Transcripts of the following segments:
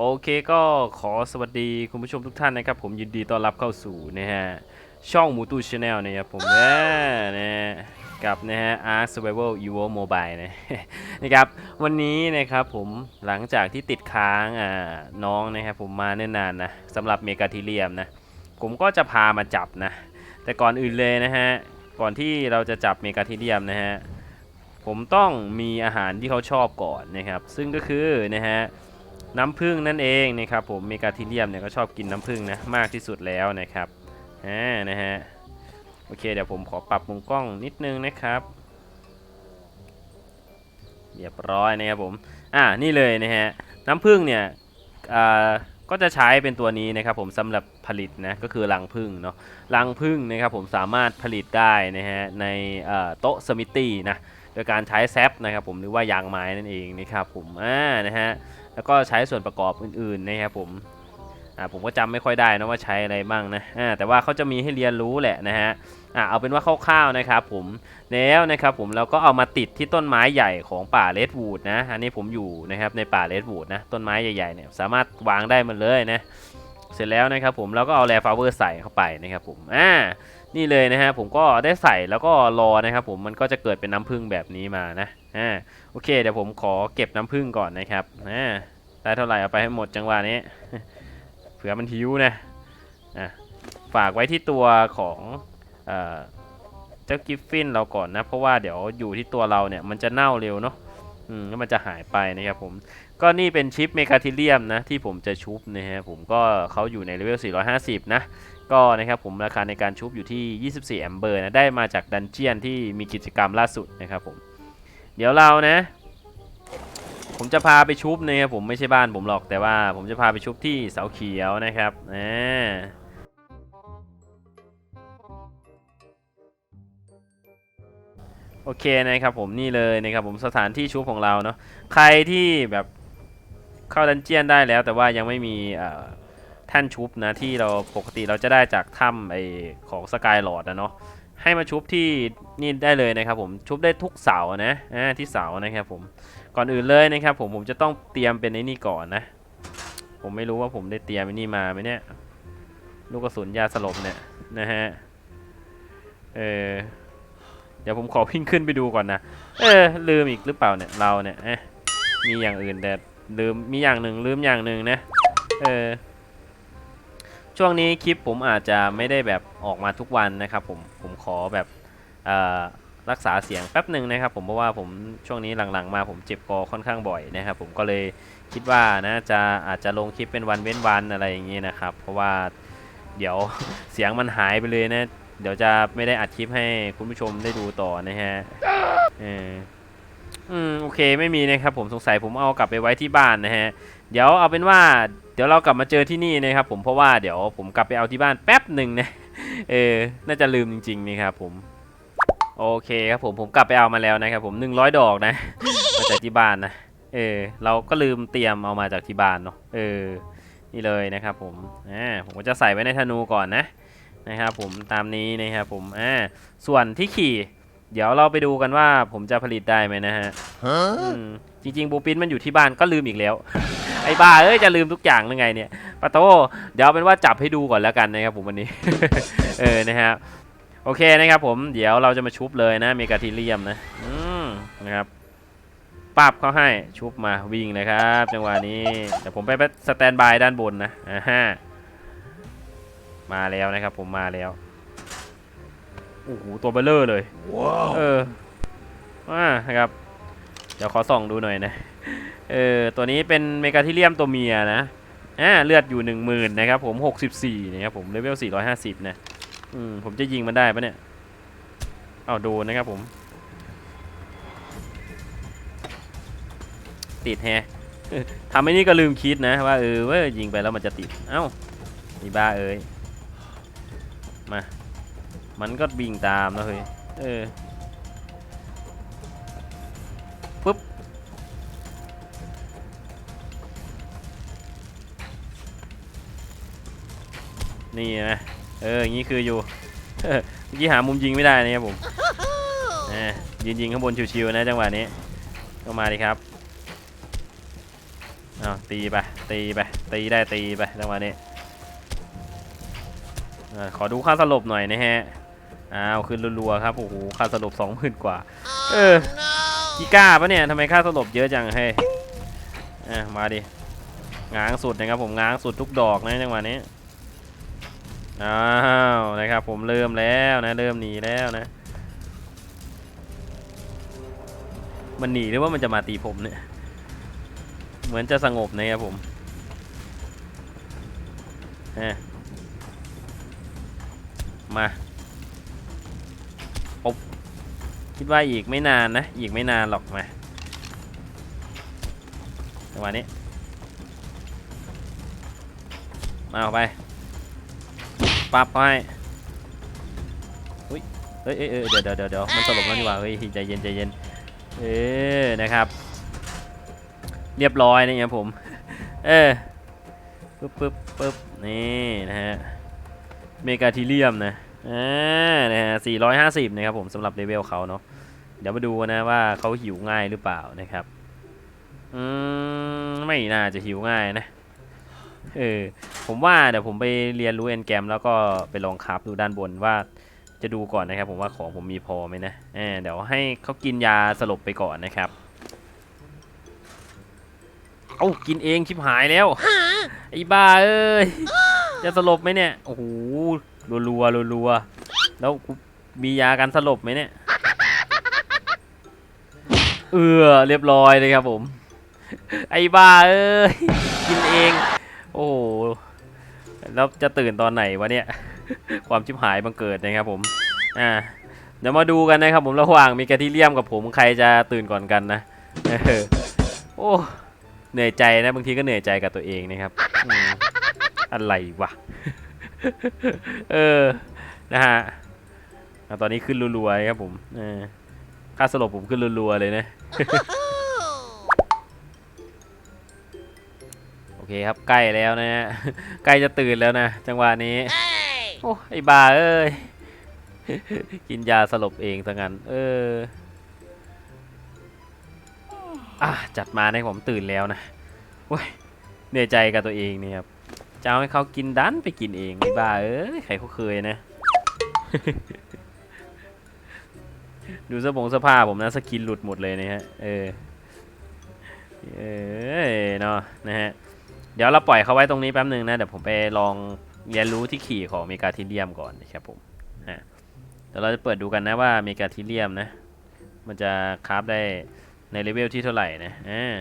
โอเคก็ขอสวัสดีคุณผู้ชมทุกท่านนะครับ ผมยินดีต้อนรับเข้าสู่นะฮะ ช่องมูตูชาแนลนะครับผมนะนะฮะกับนะฮะ Ark Survival Evo Mobile นะนะครับ วันนี้นะครับผมหลังจากที่ติดค้างอ่าน้องนะครับผมมาเนิ่นนานนะสำหรับเมกาทิเลียมนะ ผมก็จะพามาจับนะ แต่ก่อนอื่นเลยนะฮะ ก่อนที่เราจะจับเมกาทิเลียมนะฮะ ผมต้องมีอาหารที่เขาชอบก่อนนะครับ ซึ่งก็คือนะฮะ น้ำผึ้งนั่นเองนะครับผมเมกาทิเลียมเนี่ยก็ชอบกินน้ำผึ้งนะมากที่สุดแล้วนะครับอ่านะฮะโอเคเดี๋ยวผมขอปรับมุมกล้องนิดนึงนะครับเรียบร้อยนะครับผมอ่านี่เลยนะฮะน้ำผึ้งเนี่ยอ่าก็จะใช้เป็นตัวนี้นะครับผมสำหรับผลิตนะก็คือรังผึ้งเนาะรังผึ้งนะครับผมสามารถผลิตได้นะฮะในโต๊ะสมิตี้นะโดยการใช้แซปนะครับผมหรือว่ายางไม้นั่นเองนะครับผมอ่านะฮะ แล้วก็ใช้ส่วนประกอบอื่นๆนะครับผมอ่าผมก็จำไม่ค่อยได้นะว่าใช้อะไรบ้างนะอ่าแต่ว่าเขาจะมีให้เรียนรู้แหละนะฮะอ่าเอาเป็นว่าคร่าวๆนะครับผมแล้วนะครับผมเราก็เอามาติดที่ต้นไม้ใหญ่ของป่าเลดวูดนะอันนี้ผมอยู่นะครับในป่าเลดวูดนะต้นไม้ใหญ่ๆเนี่ยสามารถวางได้หมดเลยนะเสร็จแล้วนะครับผมเราก็เอาแรฟลาเวอร์ใส่เข้าไปนะครับผมอ่า นี่เลยนะฮะผมก็ได้ใส่แล้วก็รอนะครับผมมันก็จะเกิดเป็นน้ำผึ้งแบบนี้มานะอ่าโอเคเดี๋ยวผมขอเก็บน้ำผึ้งก่อนนะครับอ่าได้เท่าไหร่เอาไปให้หมดจังหวะนี้เผื่อมันหิวนะอะฝากไว้ที่ตัวของเอ่อเจ้ากิฟฟินเราก่อนนะ เพราะว่าเดี๋ยวอยู่ที่ตัวเราเนี่ยมันจะเน่าเร็วเนาะอืมแล้วมันจะหายไปนะครับผมก็นี่เป็นชิปเมกาทิเลียมนะที่ผมจะชุบนะฮะผมก็เขาอยู่ในเลเวล450 นะ ก็นะครับผมราคาในการชุบอยู่ที่ 24 แอมเบอร์นะได้มาจากดันเจียนที่มีกิจกรรมล่าสุดนะครับผม เดี๋ยวเรานะ ผมจะพาไปชุบนะครับผมไม่ใช่บ้านผมหรอกแต่ว่า ผมจะพาไปชุบที่เสาเขียวนะครับอ่าโอเคนะครับผมนี่เลยนะครับผมสถานที่ชุบของเราเนาะใครที่แบบเข้าดันเจียนได้แล้วแต่ว่ายังไม่มีอ่อ แท่านชุบนะที่เราปกติเราจะได้จากถ้ำไอของสกายหลอดนะเนาะให้มาชุบที่นี่ได้เลยนะครับผมชุบได้ทุกเสานะอ่าที่เสานะครับผมก่อนอื่นเลยนะครับผมผมจะต้องเตรียมเป็นไอ้นี่ก่อนนะ ผมไม่รู้ว่าผมได้เตรียมไอ้นี่มาไหมเนี่ยลูกกระสุนยาสลบเนี่ยนะฮะเออเดี๋ยวผมขอวิ่งขึ้นไปดูก่อนนะเออลืมอีกหรือเปล่าเนี่ยเราเนี่ยมีอย่างอื่นแต่ลืมมีอย่างหนึ่งลืมอย่างหนึ่งนะเออ ช่วงนี้คลิปผมอาจจะไม่ได้แบบออกมาทุกวันนะครับผมผมขอแบบรักษาเสียงแป๊บหนึ่งนะครับ ผมเพราะว่าผมช่วงนี้หลังๆ มาผมเจ็บคอค่อนข้างบ่อยนะครับผมก็เลยคิดว่านะจะอาจจะลงคลิปเป็นวันเว้นวันอะไรอย่างนี้นะครับ เพราะว่าเดี๋ยวเสียงมันหายไปเลยนะ เดี๋ยวจะไม่ได้อัดคลิปให้คุณผู้ชมได้ดูต่อนะฮะเอออืมโอเคไม่มีนะครับผมสงสัยผมเอากลับไปไว้ที่บ้านนะฮะ เดี๋ยวเอาเป็นว่าเดี๋ยวเรากลับมาเจอที่นี่นะครับผมเพราะว่าเดี๋ยวผมกลับไปเอาที่บ้านแป๊บหนึ่งนะเออน่าจะลืมจริงๆนี่ครับผมโอเคครับผมผมกลับไปเอามาแล้วนะครับผม 100 ดอกนะมาจากที่บ้านนะเออเราก็ลืมเตรียมเอามาจากที่บ้านเนาะเออนี่เลยนะครับผมอ่าผมก็จะใส่ไว้ในธนูก่อนนะนะครับผมตามนี้นะครับผมอ่าส่วนที่ขี่ เดี๋ยวเราไปดูกันว่าผมจะผลิตได้ไหมนะฮะอืม จริงๆบูปินมันอยู่ที่บ้านก็ลืมอีกแล้ว ไอ้บ้าเอ้ยจะลืมทุกอย่างหรือไงเนี่ยปะโตเดี๋ยวเอาเป็นว่าจับให้ดูก่อนแล้วกันนะครับผมวันนี้ เออนะครับโอเคนะครับผมเดี๋ยวเราจะมาชุบเลยนะเมกาทีเรียมนะอืมนะครับปับเขาให้ชุบมาวิ่งเลยครับ จังหวะนี้แต่ผมไปสแตนบายด้านบนนะอ่าฮะมาแล้วนะครับผมมาแล้วโอ้โหตัวเบลเลอร์เลยเอออ่านะครับ เดี๋ยวขอส่องดูหน่อยนะ เออ ตัวนี้เป็นเมกาทีเรียมตัวเมียนะ อ่า เลือดอยู่ 1 0,000นะครับผม 64นะครับผม เลเวล 450 นะ อืม ผมจะยิงมันได้ปะเนี่ย เอาโดนนะครับผม ติดแฮะทำไอ้นี่ก็ลืมคิดนะว่าเออว่ายิงไปแล้วมันจะติด เอ้านี่บ้าเอ้ย มา มันก็บิงตามนะเฮ้ย เออ นี่นะเอออย่างนี้คืออยู่เมื่อกี้หามุมยิงไม่ได้นะครับผมอ่ายืนยิงข้างบนชิวๆนะจังหวะนี้ก็มาดิครับอเอาตีไปตีไปตีได้ตีไปจังหวะนี้อ่าขอดูค่าสลบหน่อยนะฮะอ้าวขึ้นรัวๆครับโอ้โหค่าสลบสองหมื่นกว่า เออกีก้าปะเนี่ยทำไมค่าสลบเยอะจังเฮ้ยอะมาดิง้างสุดนะครับผมง้างสุดทุกดอกนะจังหวะนี้ อ้าวนะครับผมเริ่มแล้วนะเริ่มหนีแล้วนะ มันหนีหรือว่ามันจะมาตีผมเนี่ย เหมือนจะสงบนะครับผมฮะมาอบคิดว่าอีกไม่นานนะ อีกไม่นานหรอกมาจังหวะนี้ มาเอาไป ปั๊บเขาให้อุ้ยเอ้ยเอ้ยเอ้ยเดี๋ยวเดี๋ยวเดี๋ยวเดี๋ยวมันสลบแล้วนี่หว่าเฮ้ยใจเย็นใจเย็นเออนะครับ เรียบร้อยนะครับผมเออปึ๊บปึ๊บปึ๊บนี่นะฮะเมกาทีเรียมนะอ่านะฮะ450นะครับผมสำหรับเลเวลเขาเนาะเดี๋ยวมาดูนะว่าเขาหิวง่ายหรือเปล่านะครับ อืม ไม่น่าจะหิวง่ายนะ เออผมว่าเดี๋ยวผมไปเรียนรู้เอนแกรมแล้วก็ไปลองคราฟดูด้านบนว่าจะดูก่อนนะครับ ผมว่าของผมมีพอไหมนะเออเดี๋ยวให้เขากินยาสลบไปก่อนนะครับเอากินเองชิบหายแล้วไอ้บ้าเอ้ยจะสลบไหมเนี่ยโอ้โหรัวรัวรัวแล้วมียากันสลบไหมเนี่ยเออเรียบร้อยเลยครับผม ไอ้บ้าเอ้ยกินเอง โอ้แล้วจะตื่นตอนไหนวะเนี่ย ความชิบหายบังเกิดนะครับผมอ่าเดี๋ยวมาดูกันนะครับผมระหว่างมีแกทิเลียมกับผมใครจะตื่นก่อนกันนะโอ้เหนื่อยใจนะบางทีก็เหนื่อยใจกับตัวเองนะครับอะไรวะเออนะฮะตอนนี้ขึ้นรัวๆครับผมค่าสลบผมขึ้นรัวๆเลยนะ เคครับใกล้แล้วนะฮะใกล้จะตื่นแล้วนะ จังหวะนี้โอ้ไอ้บาเอ้ยกินยาสลบเองซะงั้นเอออะจัดมาให้ผมตื่นแล้วนะโอ้ยเหนื่อยใจกับตัวเองเนี่ยครับจะเอาให้เขากินดันไปกินเองไอ้บ้าเอ้ยใครเขาเคยนะดูเสื้อผงเสื้อผ้าผมนะสกินหลุดหมดเลยนะฮะเออเออเนาะนะฮะ เดี๋ยวเราปล่อยเขาไว้ตรงนี้แป๊บหนึ่งนะ เดี๋ยวผมไปลองเรียนรู้ที่ขี่ของเมกาทิเลียมก่อนนะครับผมฮะเดี๋ยวเราจะเปิดดูกันนะว่าเมกาทิเลียมนะ มันจะคราฟได้ในเลเวลที่เท่าไหร่นะอ่า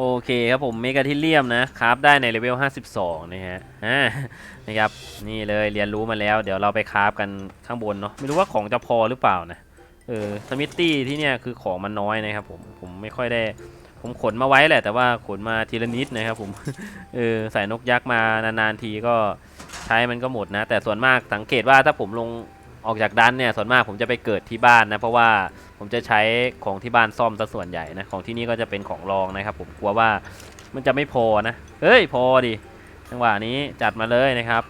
โอเคครับผมเมกาทิเลียมนะคราฟได้ในเลเวล 52 นะฮะนะครับนี่เลยเรียนรู้มาแล้ว เดี๋ยวเราไปคราฟกันข้างบนเนาะไม่รู้ว่าของจะพอหรือเปล่านะเออสมิตตี้ที่เนี่ยคือของมันน้อยนะครับผมผมไม่ค่อยได้ผมขนมาไว้แหละแต่ว่าขนมาทีละนิดนะครับผมเออใส่นกยักษ์มานานๆทีก็ใช้มันก็หมดนะ แต่ส่วนมากสังเกตว่าถ้าผมลง ออกจากดันเนี่ยส่วนมากผมจะไปเกิดที่บ้านนะเพราะว่าผมจะใช้ของที่บ้านซ่อมซะส่วนใหญ่นะของที่นี่ก็จะเป็นของรองนะครับ ผมกลัวว่ามันจะไม่พอนะเฮ้ยพอดิจังหวะนี้จัดมาเลยนะครับ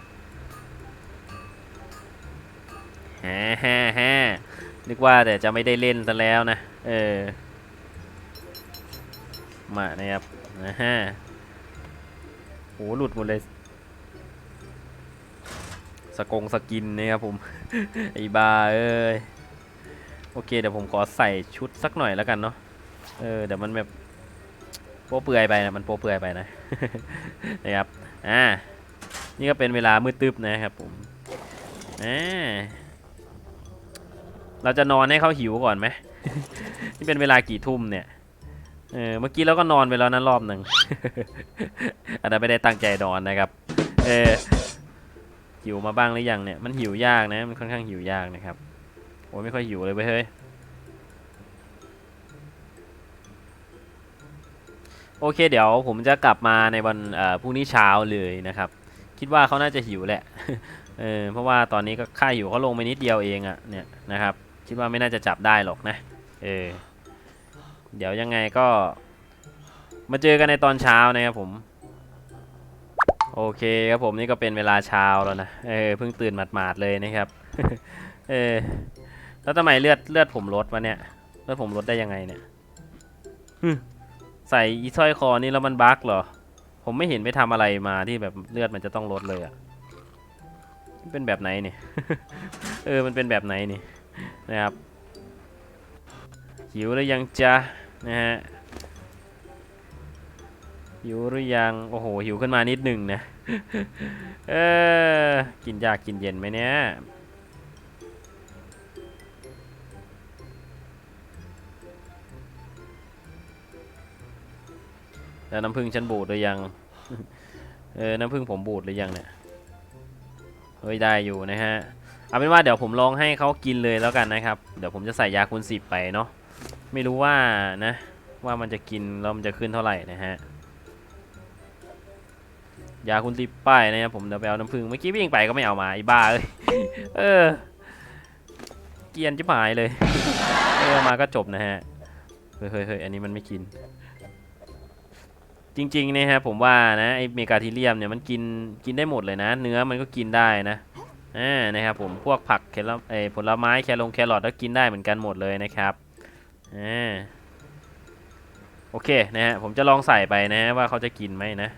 แฮ่แฮ่แฮ่นึกว่าแต่จะไม่ได้เล่นซะแล้วนะเออมานะครับนะฮะโหหลุดหมดเลย สกงสกินนะครับผม ไอ้บาเอ้ยโอเคเดี๋ยวผมขอใส่ชุดสักหน่อยแล้วกันเนาะเออเดี๋ยวมันแบบโป๊เปื่อยไปนะมันโป๊เปื่อยไปนะนะครับอ่านี่ก็เป็นเวลามืดตึ๊บนะครับผมอ่าเราจะนอนให้เขาหิวก่อนไหมนี่เป็นเวลากี่ทุ่มเนี่ยเออเมื่อกี้เราก็นอนไปแล้วนะรอบหนึ่งอันนั้นไม่ได้ตั้งใจนอนนะครับ เออ หิวมาบ้างหรือยังเนี่ยมันหิวยากนะมันค่อนข้างหิวยากนะครับโอ้ไม่ค่อยหิวเลยเว้ยเฮ้ยโอเคเดี๋ยวผมจะกลับมาในวันพรุ่งนี้เช้าเลยนะครับ คิดว่าเขาน่าจะหิวแหละเออเพราะว่าตอนนี้ก็ค่าหิวเขาลงไปนิดเดียวเองอะเนี่ยนะครับ คิดว่าไม่น่าจะจับได้หรอกนะเออเดี๋ยวยังไงก็ มาเจอกันในตอนเช้านะครับผม โอเคครับผมนี่ก็เป็นเวลาเช้าแล้วนะ เออเพิ่งตื่นหมาดๆเลยนะครับ เออแล้วทำไมเลือดเลือดผมลดวะเนี่ย เลือดผมลดได้ยังไงเนี่ยใส่อีสร้อยคอนี่แล้วมันบั๊กเหรอ ผมไม่เห็นไปทำอะไรมาที่แบบเลือดมันจะต้องลดเลยอะเป็นแบบไหนเนี่ย เออมันเป็นแบบไหนนี่นะครับหิวหรือยังจ๊ะนะฮะ หิวหรือยัง โอ้โห หิวขึ้นมานิดหนึ่งนะ เออ กินยากกินเย็นไหมเนี่ย แล้วน้ำผึ้งฉันบูดหรือยัง เออ น้ำผึ้งผมบูดหรือยังเนี่ย เฮ้ย ได้อยู่นะฮะ เอาเป็นว่าเดี๋ยวผมลองให้เขากินเลยแล้วกันนะครับ เดี๋ยวผมจะใส่ยาคูณสิบไปเนาะ ไม่รู้ว่านะ ว่ามันจะกินแล้วมันจะขึ้นเท่าไหร่นะฮะ ยาคุณติป้ายนะครับผมเดี๋ยวไปเอาน้ำผึ้งเมื่อกี้วิ่งไปก็ไม่เอามาไอ้บ้าเอ้ยเออ เกียนจิ๋หายเลยเออมาก็จบนะฮะเฮ้ยเฮ้ยเฮ้ยอันนี้มันไม่กิน จริงๆนะฮะผมว่านะไอเมกาทีเรียมเนี่ยมันกินกินได้หมดเลยนะ เนื้อมันก็กินได้นะอ่านะครับผมพวกผักแครอทเอผลไม้แครองแครอทก็กินได้เหมือนกันหมดเลยนะครับอ่าโอเคนะฮะผมจะลองใส่ไปนะฮะว่าเขาจะกินไหมนะ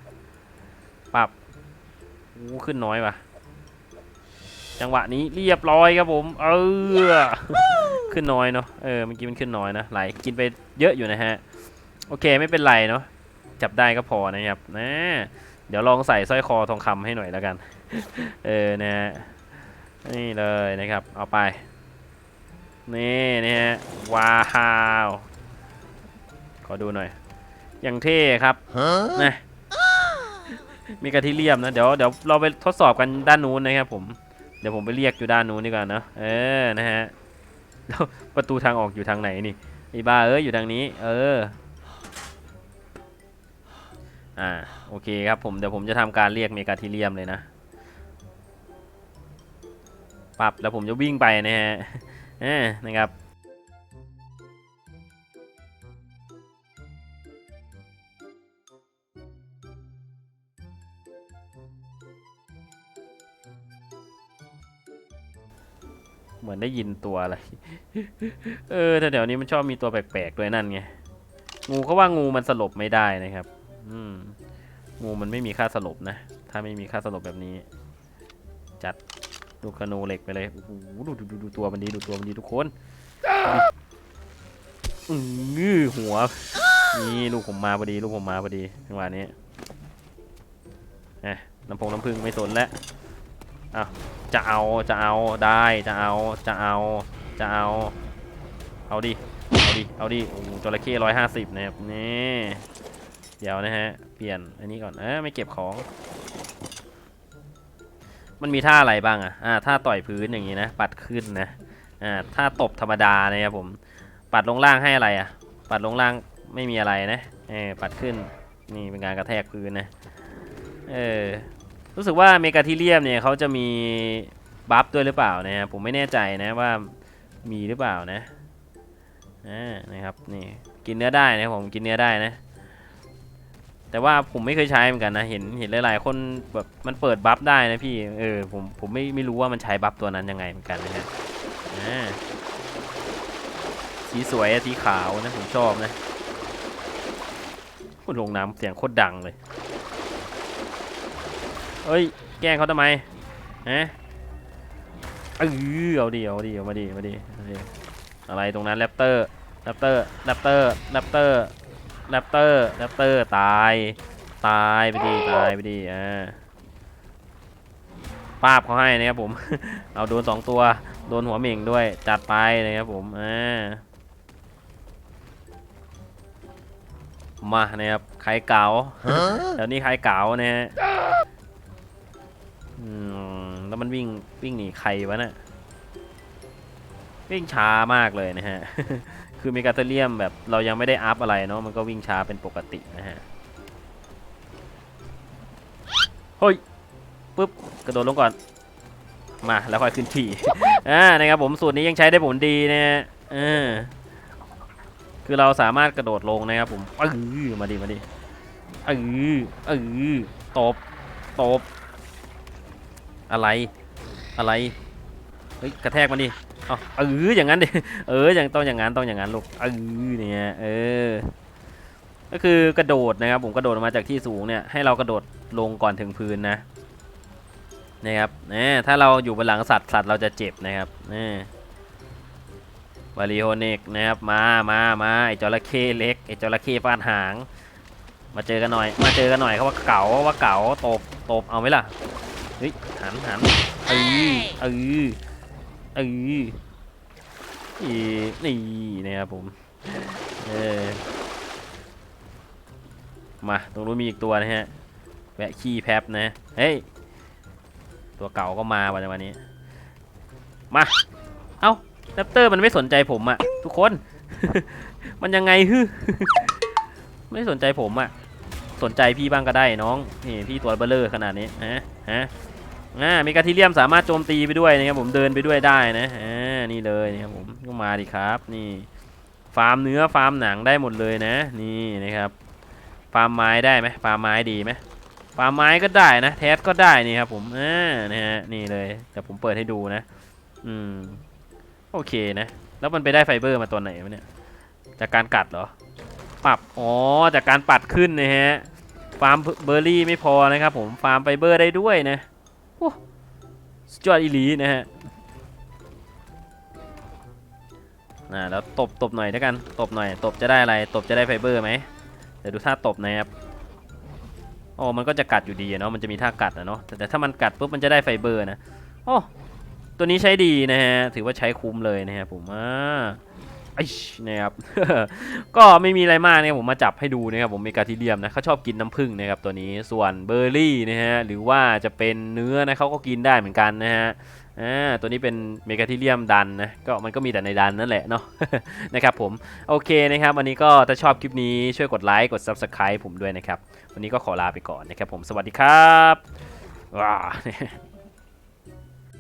อู้ขึ้นน้อยว่ะ จังหวะนี้เรียบร้อยครับผม เออ ขึ้นน้อยเนาะ เออ เมื่อกี้มันขึ้นน้อยนะ ไหล กินไปเยอะอยู่นะฮะ โอเค ไม่เป็นไรเนาะ จับได้ก็พอนะครับ นะ เดี๋ยวลองใส่สร้อยคอทองคำให้หน่อยแล้วกัน เออ นะฮะ นี่เลยนะครับ เอาไป นี่นะฮะ ว้าว ขอดูหน่อย อย่างเท่ครับ นะ มีกระทิเลียมนะเดี๋ยวเดี๋ยวเราไปทดสอบกันด้านนู้นนะครับผมเดี๋ยวผมไปเรียกอยู่ด้านนู้นดีกว่านะเออนะฮะแล้วประตูทางออกอยู่ทางไหนนี่ไอ้บ้าเอ้ยอยู่ทางนี้ เอออ่าโอเคครับผมเดี๋ยวผมจะทำการเรียกเมกาทิเลียมเลยนะปับแล้วผมจะวิ่งไปนะฮะเออนะครับ เหมือนได้ยินตัวอะไร เออแต่เดี๋ยวนี้มันชอบมีตัวแปลกๆด้วยนั่นไง งูเขาว่างูมันสลบไม่ได้นะครับ อืม งูมันไม่มีค่าสลบนะ ถ้าไม่มีค่าสลบแบบนี้ จัดลูกกระนูเหล็กไปเลย โอ้โห ดูดูดูตัวมันดีดูตัวมันดีทุกคนอือหือหัว นี่ลูกผมมาพอดี ลูกผมมาพอดีจังหวะนี้นะน้ำพงน้ำพึ่งไม่สนแล้ว อ้าวจะเอาจะเอาได้จะเอาจะเอาจะเอา เอาดิ เอาดิ เอาดิโอ้จระเข้ร้อยห้าสิบนะครับนี่เดี๋ยวนะฮะ เปลี่ยนอันนี้ก่อนเออไม่เก็บของ มันมีท่าอะไรบ้างอะอ่าท่าต่อยพื้นอย่างนี้นะ ปัดขึ้นนะอ่าท่าตบธรรมดานะครับผม ปัดลงล่างให้อะไรอะ ปัดลงล่างไม่มีอะไรนะเออปัดขึ้นนี่เป็นการกระแทกพื้นนะเออ รู้สึกว่าเมกาทิเลียมเนี่ยเขาจะมีบัฟด้วยหรือเปล่านะผมไม่แน่ใจนะว่ามีหรือเปล่านะนะครับนี่กินเนื้อได้นะผมกินเนื้อได้นะ แต่ว่าผมไม่เคยใช้เหมือนกันนะเห็นเห็นหลายๆคนแบบมันเปิดบัฟได้นะพี่เออผมผมไม่ไม่รู้ว่ามันใช้บัฟตัวนั้นยังไงเหมือนกันนะฮะสีสวยสีขาวนะผมชอบนะคตรลงน้ำเสียงโคตรดังเลย เอ้ย แกล้งเขาทำไมฮะเออเอาดิเอาดิเอามาดิมาดิเอาดิอะไรตรงนั้นแรปเตอร์แรปเตอร์แรปเตอร์แรปเตอร์แรปเตอร์แรปเตอร์ตาย ตายไปดิตายไปดิอ่าป้าบเขาให้นะครับผม เอาโดนสองตัว โดนหัวเหม่งด้วย จัดไปนะครับผม อ่า มานะครับ ใครเก๋าแถวนี้ใครเก๋านะฮะ อืมแล้วมันวิ่งวิ่งหนีใครวะน่ะวิ่งช้ามากเลยนะฮะ คือเมกาเทเรียมแบบเรายังไม่ได้อัพอะไรเนาะมันก็วิ่งช้าเป็นปกตินะฮะ เฮ้ยปุ๊บกระโดดลงก่อน มาแล้วค่อยขึ้นที่ อ่านะครับผมสูตรนี้ยังใช้ได้ผลดีนะฮะเออคือเราสามารถกระโดดลงนะครับผมเออมาดิมาดิเออเออตบตบ อะไร อะไร เฮ้ย กระแทกมันดิ เอาเอออย่างนั้นดิ เออ อย่างต้องอย่างนั้นต้องอย่างนั้นลูก เออเนี่ย เออ ก็คือกระโดดนะครับ ผมกระโดดออกมาจากที่สูงเนี่ย ให้เรากระโดดลงก่อนถึงพื้นนะ นะครับเนี่ยถ้าเราอยู่บนหลังสัตว์สัตว์เราจะเจ็บนะครับนี่วาริโอเนกนะครับ มา มา มาไอจระเข้เล็กไอจระเข้ฟาดหาง มาเจอกันหน่อย มาเจอกันหน่อยเขาว่าเก๋าว่าเก๋าตบ ตบ เอาไหมล่ะ เฮ้ยหันหันเออเออเออนี่นี่นะครับผม เออ มาตรงนู้นมีอีกตัวนะฮะ แวะขี้แพบนะ เฮ้ย ตัวเก่าก็มาวันวันนี้ มา เอ้าแรปเตอร์มันไม่สนใจผมอะทุกคน มันยังไงฮึไม่สนใจผมอะสนใจพี่บ้างก็ได้น้อง นี่พี่ตัวเบลเลอร์ขนาดนี้ฮะฮะ อ่ามีกาทิเลียมสามารถโจมตีไปด้วยนะครับผมเดินไปด้วยได้นะอ่านี่เลยนะครับผมก็มาดิครับ นี่ ฟาร์มเนื้อฟาร์มหนังได้หมดเลยนะ นี่นะครับ ฟาร์มไม้ได้ไหมฟาร์มไม้ดีไหมฟาร์มไม้ก็ได้นะแทสก็ได้นี่ครับผมอ่านะฮะนี่เลยแต่ผมเปิดให้ดูนะ อืมโอเคนะ แล้วมันไปได้ไฟเบอร์มาตัวไหนวะเนี่ยจากการกัดเหรอปรับอ๋อจากการปัดขึ้นนะฮะฟาร์มเบอร์รี่ไม่พอนะครับผมฟาร์มไฟเบอร์ได้ด้วยนะ สุดยอดอีหลีนะฮะอ่าแล้วตบตบหน่อยแล้วกันตบหน่อย ตบจะได้อะไร ตบจะได้ไฟเบอร์ไหมเดี๋ยวดูท่าตบนะครับโอ้มันก็จะกัดอยู่ดีเนาะมันจะมีท่ากัดอะเนาะแต่แต่ถ้ามันกัดปุ๊บมันจะได้ไฟเบอร์นะโอ้ตัวนี้ใช้ดีนะฮะถือว่าใช้คุ้มเลยนะครับผมอ่า ไอ้นะครับ ก็ไม่มีอะไรมากนะครับผมมาจับให้ดูนะครับผมเมกาทิเลียมนะเขาชอบกินน้ำผึ้งนะครับตัวนี้ส่วนเบอร์รี่นะฮะหรือว่าจะเป็นเนื้อนะเขาก็กินได้เหมือนกันนะฮะอ่าตัวนี้เป็นเมกาทิเลียมดันนะก็มันก็มีแต่ในดันนั่นแหละเนาะนะครับผมโอเคนะครับวันนี้ก็ถ้าชอบคลิปนี้ช่วยกดไลค์กด Subscribe ผมด้วยนะครับ วันนี้ก็ขอลาไปก่อนนะครับผมสวัสดีครับว้า